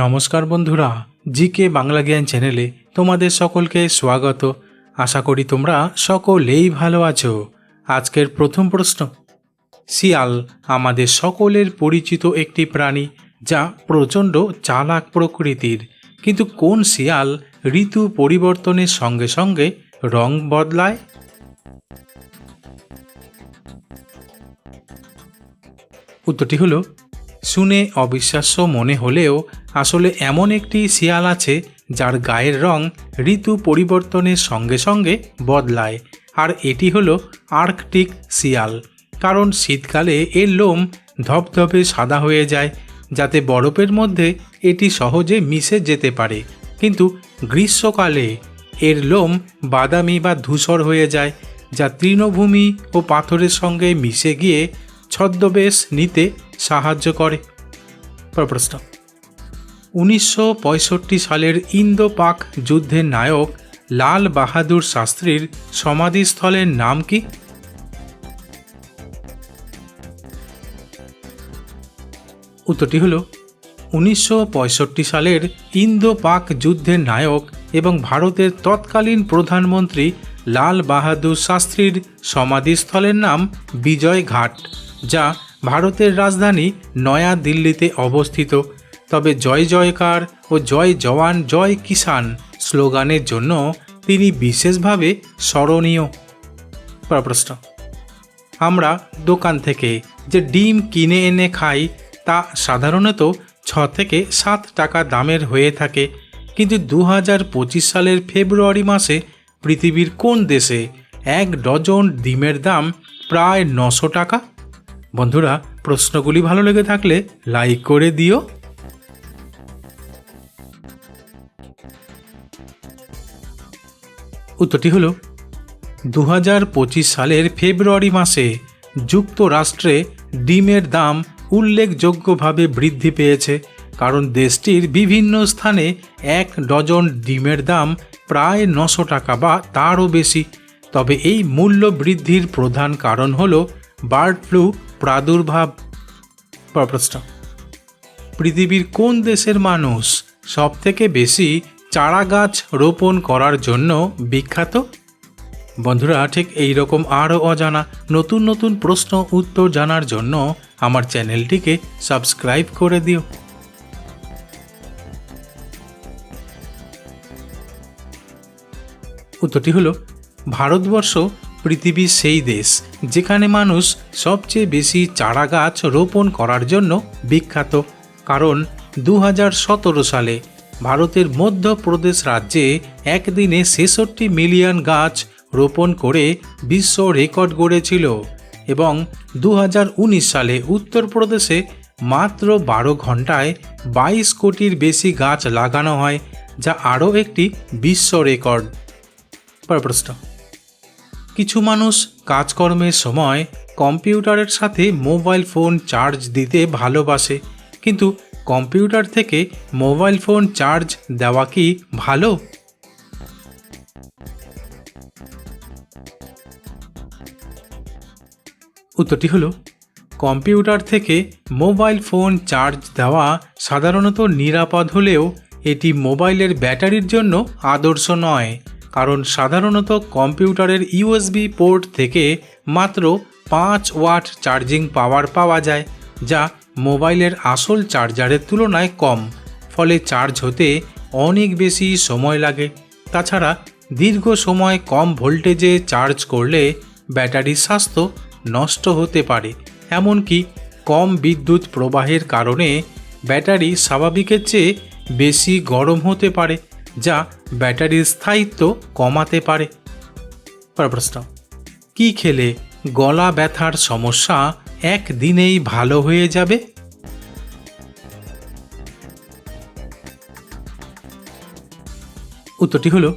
নমস্কার বন্ধুরা, জিকে বাংলা জ্ঞান চ্যানেলে তোমাদের সকলকে স্বাগত। আশা করি তোমরা সকলেই ভালো আছো। আজকের প্রথম প্রশ্ন, শিয়াল আমাদের সকলের পরিচিত একটি প্রাণী যা প্রচণ্ড চালাক প্রকৃতির। কিন্তু কোন শিয়াল ঋতু পরিবর্তনের সঙ্গে সঙ্গে রং বদলায়? উত্তরটি হলো শুনে অবিশ্বাস্য মনে হলেও আসলে এমন একটি শিয়াল আছে যার গায়ের রং ঋতু পরিবর্তনের সঙ্গে সঙ্গে বদলায়, আর এটি হলো আর্কটিক শিয়াল। কারণ শীতকালে এর লোম ধপধপে সাদা হয়ে যায়, যাতে বরফের মধ্যে এটি সহজে মিশে যেতে পারে। কিন্তু গ্রীষ্মকালে এর লোম বাদামি বা ধূসর হয়ে যায়, যা তৃণভূমি ও পাথরের সঙ্গে মিশে গিয়ে ছদ্মবেশ নিতে সাহায্য করে। প্রশ্ন। উনিশশো পঁয়ষট্টি সালের ইন্দো পাক যুদ্ধের নায়ক লাল বাহাদুর শাস্ত্রীর সমাধিস্থলের নাম কি? উত্তরটি হল, উনিশশো পঁয়ষট্টি সালের ইন্দো পাক যুদ্ধের নায়ক এবং ভারতের তৎকালীন প্রধানমন্ত্রী লাল বাহাদুর শাস্ত্রীর সমাধিস্থলের নাম বিজয় ঘাট, যা ভারতের রাজধানী নয়া দিল্লিতে অবস্থিত। তবে জয় জয়কার ও জয় জওয়ান, জয় কিষান স্লোগানের জন্য তিনি বিশেষভাবে স্মরণীয়। প্রশ্ন আমরা দোকান থেকে যে ডিম কিনে এনে খাই, তা সাধারণত ছ থেকে সাত টাকা দামের হয়ে থাকে। কিন্তু দু হাজার পঁচিশ সালের ফেব্রুয়ারি মাসে পৃথিবীর কোন দেশে এক ডজন ডিমের দাম প্রায় নশো টাকা? বন্ধুরা, প্রশ্নগুলি ভালো লেগে থাকলে লাইক করে দিও। উত্তরটি হল দু হাজার পঁচিশ সালের ফেব্রুয়ারি মাসে যুক্তরাষ্ট্রে ডিমের দাম উল্লেখযোগ্যভাবে বৃদ্ধি পেয়েছে, কারণ দেশটির বিভিন্ন স্থানে এক ডজন ডিমের দাম প্রায় নশো টাকা বা তারও বেশি। তবে এই মূল্য বৃদ্ধির প্রধান কারণ হল, বার্ড ফ্লু প্রাদুর্ভাব প্রশ্ন পৃথিবীর কোন দেশের মানুষ সবথেকে বেশি চারা গাছ রোপণ করার জন্য বিখ্যাত? বন্ধুরা, ঠিক এই রকম আরও অজানা নতুন নতুন প্রশ্ন উত্তর জানার জন্য আমার চ্যানেলটিকে সাবস্ক্রাইব করে দিও। উত্তরটি হলো, ভারতবর্ষ পৃথিবীর সেই দেশ যেখানে মানুষ সবচেয়ে বেশি চারা গাছ রোপণ করার জন্য বিখ্যাত। কারণ দু হাজার সতেরো সালে ভারতের মধ্যপ্রদেশ রাজ্যে একদিনে ছেষট্টি মিলিয়ন গাছ রোপণ করে বিশ্ব রেকর্ড গড়েছিল এবং দু হাজার উনিশ সালে উত্তরপ্রদেশে মাত্র বারো ঘন্টায় বাইশ কোটির বেশি গাছ লাগানো হয়, যা আরও একটি বিশ্ব রেকর্ড। প্রশ্ন। কিছু মানুষ কাজকর্মের সময় কম্পিউটারের সাথে মোবাইল ফোন চার্জ দিতে ভালোবাসে। কিন্তু কম্পিউটার থেকে মোবাইল ফোন চার্জ দেওয়া কি ভালো? উত্তরটি হলো, কম্পিউটার থেকে মোবাইল ফোন চার্জ দেওয়া সাধারণত নিরাপদ হলেও এটি মোবাইলের ব্যাটারির জন্য আদর্শ নয়। কারণ সাধারণত কম্পিউটারের ইউএসবি পোর্ট থেকে মাত্র পাঁচ ওয়াট চার্জিং পাওয়ার পাওয়া যায়, যা মোবাইলের আসল চার্জারের তুলনায় কম, ফলে চার্জ হতে অনেক বেশি সময় লাগে। তাছাড়া দীর্ঘ সময় কম ভোল্টেজে চার্জ করলে ব্যাটারির স্বাস্থ্য নষ্ট হতে পারে, এমনকি কম বিদ্যুৎ প্রবাহের কারণে ব্যাটারি স্বাভাবিকের চেয়ে বেশি গরম হতে পারে। যা ব্যাটারির স্থায়িত্ব কমাতে পারে। প্রশ্ন, কি খেলে গলা ব্যথার সমস্যা একদিনেই ভালো হয়ে যাবে? উত্তরটি হলো,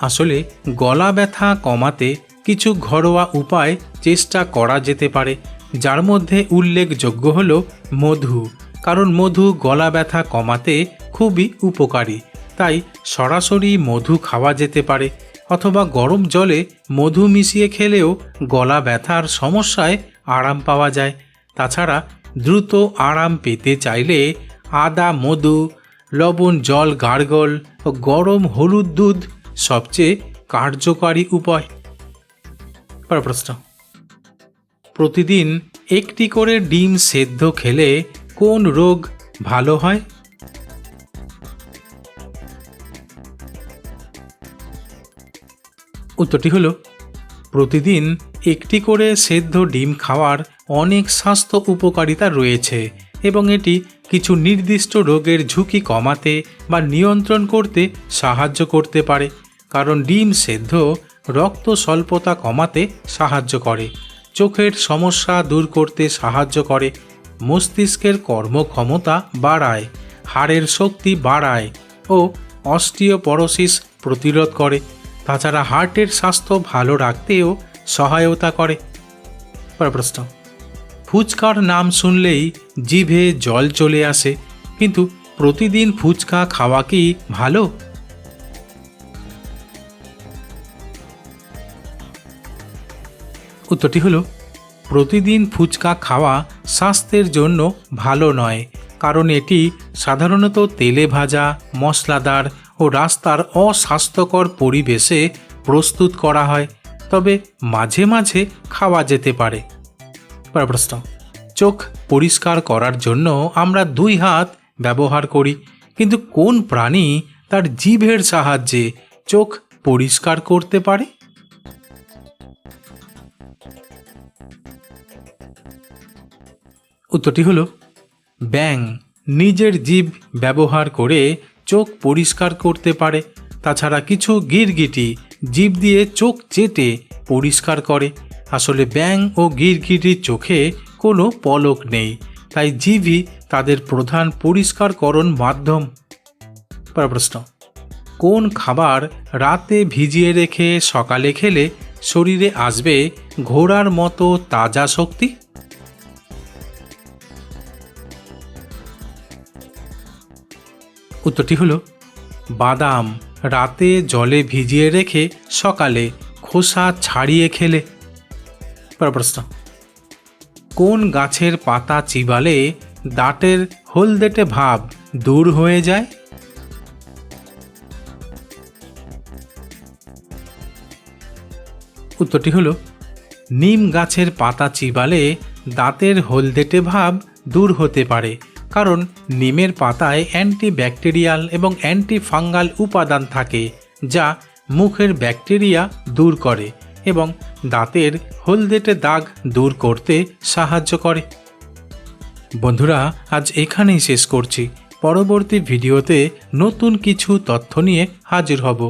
আসলে গলা ব্যথা কমাতে কিছু ঘরোয়া উপায় চেষ্টা করা যেতে পারে, যার মধ্যে উল্লেখযোগ্য হল মধু, কারণ মধু গলা ব্যথা কমাতে খুবই উপকারী। তাই সরাসরি মধু খাওয়া যেতে পারে, অথবা গরম জলে মধু মিশিয়ে খেলেও গলা ব্যথার সমস্যায় আরাম পাওয়া যায়। তাছাড়া দ্রুত আরাম পেতে চাইলে আদা, মধু, লবণ, জল, গার্গল ও গরম হলুদ দুধ সবচেয়ে কার্যকারী উপায়। প্রশ্ন। প্রতিদিন একটি করে ডিম সেদ্ধ খেলে কোন রোগ ভালো হয়? উত্তরটি হলো, প্রতিদিন একটি করে সেদ্ধ ডিম খাওয়ার অনেক স্বাস্থ্য উপকারিতা রয়েছে এবং এটি কিছু নির্দিষ্ট রোগের ঝুঁকি কমাতে বা নিয়ন্ত্রণ করতে সাহায্য করতে পারে, কারণ ডিম সেদ্ধ রক্ত স্বল্পতা কমাতে সাহায্য করে, চোখের সমস্যা দূর করতে সাহায্য করে, মস্তিষ্কের কর্মক্ষমতা বাড়ায়, হাড়ের শক্তি বাড়ায় ও অস্টিওপরোসিস প্রতিরোধ করে। তাছাড়া হার্টের স্বাস্থ্য ভালো রাখতেও সহায়তা করে। প্রশ্ন। ফুচকার নাম শুনলেই জিভে জল চলে আসে, কিন্তু প্রতিদিন ফুচকা খাওয়া কি ভালো? উত্তরটি হলো, প্রতিদিন ফুচকা খাওয়া স্বাস্থ্যের জন্য ভালো নয়, কারণ এটি সাধারণত তেলে ভাজা, মশলাদার ও রাস্তার অস্বাস্থ্যকর পরিবেশে প্রস্তুত করা হয়, তবে মাঝে মাঝে খাওয়া যেতে পারে। প্রশ্ন, চোখ পরিষ্কার করার জন্য আমরা দুই হাত ব্যবহার করি, কিন্তু কোন প্রাণী তার জিভের সাহায্যে চোখ পরিষ্কার করতে পারে? উত্তরটি হলো ব্যাং নিজের জীব ব্যবহার করে চোখ পরিষ্কার করতে পারে। তাছাড়া কিছু গিরগিটি জীব দিয়ে চোখ চেটে পরিষ্কার করে। আসলে ব্যাং ও গিরগিটির চোখে কোনো পলক নেই। তাই জীবই তাদের প্রধান পরিষ্কারকরণ মাধ্যম। প্রশ্ন। কোন খাবার রাতে ভিজিয়ে রেখে সকালে খেলে শরীরে আসবে ঘোড়ার মতো তাজা শক্তি? উত্তরটি হলো, বাদাম রাতে জলে ভিজিয়ে রেখে সকালে খোসা ছাড়িয়ে খেলে। প্রশ্ন, কোন গাছের পাতা চিবালে দাঁতের হলদেটে ভাব দূর হয়ে যায়? উত্তরটি হলো, নিম গাছের পাতা চিবালে দাঁতের হলদেটে ভাব দূর হতে পারে। কারণ নিমের পাতায় অ্যান্টিব্যাকটেরিয়াল এবং অ্যান্টি ফাঙ্গাল উপাদান থাকে, যা মুখের ব্যাকটেরিয়া দূর করে এবং দাঁতের হলদেটে দাগ দূর করতে সাহায্য করে। বন্ধুরা, আজ এখানেই শেষ করছি। পরবর্তী ভিডিওতে নতুন কিছু তথ্য নিয়ে হাজির হব।